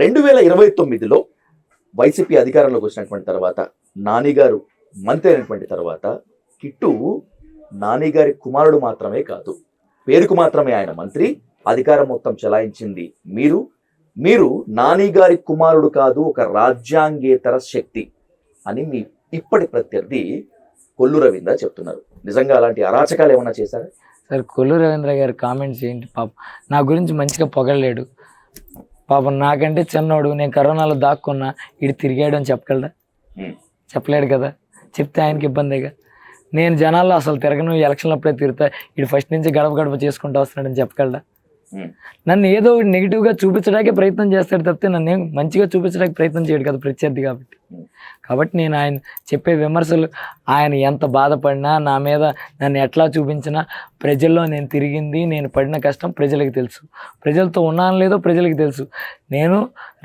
రెండు వేల ఇరవై తొమ్మిదిలో వైసీపీ అధికారంలోకి వచ్చినటువంటి తర్వాత నానిగారు మంత్రి అయినటువంటి తర్వాత కిట్టు నానిగారి కుమారుడు మాత్రమే కాదు పేరుకు మాత్రమే ఆయన మంత్రి అధికారం మొత్తం చెలాయించింది మీరు. మీరు నానిగారి కుమారుడు కాదు ఒక రాజ్యాంగేతర శక్తి అని మీ ఇప్పటి ప్రత్యర్థి కొల్లు రవీంద్ర చెప్తున్నారు. నిజంగా అలాంటి అరాచకాలు ఏమైనా చేశారా? సార్ కొల్లు రవీంద్ర గారి కామెంట్స్ ఏంటి పాప? నా గురించి మంచిగా పొగలేడు పాపం నాకంటే చిన్నోడు నేను కరోనాలో దాక్కున్నా ఇటు తిరిగాడు అని చెప్పగలడా? ఉమ్, చెప్పలేడు కదా. చెప్తే ఆయనకి ఇబ్బందిగా. నేను జనాల్లో అసలు తిరగను ఎలక్షన్లు అప్పుడే తిరుగుతా ఇటు ఫస్ట్ నుంచి గడప గడప చేసుకుంటూ వస్తున్నాడని చెప్పగలడా? ఉమ్, నన్ను ఏదో నెగిటివ్గా చూపించడానికే ప్రయత్నం చేస్తాడు తప్పితే నన్ను మంచిగా చూపించడానికి ప్రయత్నం చేయడు కదా ప్రత్యర్థి కాబట్టి. కాబట్టి నేను ఆయన చెప్పే విమర్శలు ఆయన ఎంత బాధపడినా నా మీద నన్ను ఎట్లా చూపించినా ప్రజల్లో నేను తిరిగింది నేను పడిన కష్టం ప్రజలకు తెలుసు. ప్రజలతో ఉన్నాను లేదో ప్రజలకు తెలుసు. నేను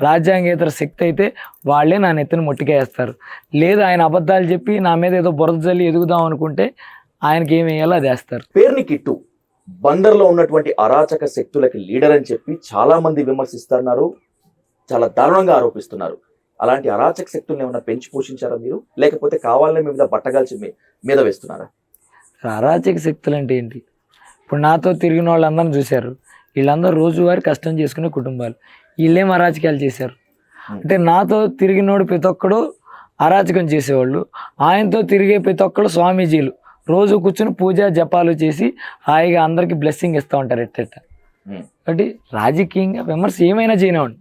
రాజ్యాంగేతర శక్తి అయితే వాళ్ళే నా నెత్తిని మొట్టికేస్తారు. లేదు ఆయన అబద్ధాలు చెప్పి నా మీద ఏదో బురద జల్లి ఎదుగుదాం అనుకుంటే ఆయనకి ఏం వేయాలో అది వేస్తారు. పేరుని కిట్టు బందర్లో ఉన్నటువంటి అరాచక శక్తులకి లీడర్ అని చెప్పి చాలామంది విమర్శిస్తున్నారు చాలా దారుణంగా ఆరోపిస్తున్నారు. అలాంటి అరాచక శక్తుల్ని ఏమైనా పెంచి పోషించారా మీరు? లేకపోతే కావాలనే మీ మీద బట్టగాల్చి మీద వేస్తున్నారా? అరాచక శక్తులు అంటే ఏంటి? ఇప్పుడు నాతో తిరిగిన వాళ్ళందరిని చూశారు. వీళ్ళందరూ రోజువారీ కష్టం చేసుకునే కుటుంబాలు. వీళ్ళేం అరాచకాలు చేశారు? అంటే నాతో తిరిగినోడు ప్రతి ఒక్కడు అరాచకం చేసేవాళ్ళు. ఆయనతో తిరిగే ప్రతి ఒక్కడు స్వామీజీలు. రోజు కూర్చొని పూజ జపాలు చేసి హాయిగా అందరికీ బ్లెస్సింగ్ ఇస్తూ ఉంటారు ఎట్టెట్ట ఉమ్, కాబట్టి రాజకీయంగా విమర్శ ఏమైనా చేయనివ్వండి.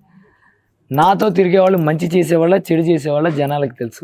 నాతో తిరిగేవాళ్ళు మంచి చేసేవాళ్ళ చెడు చేసేవాళ్ళ జనాలకు తెలుసు.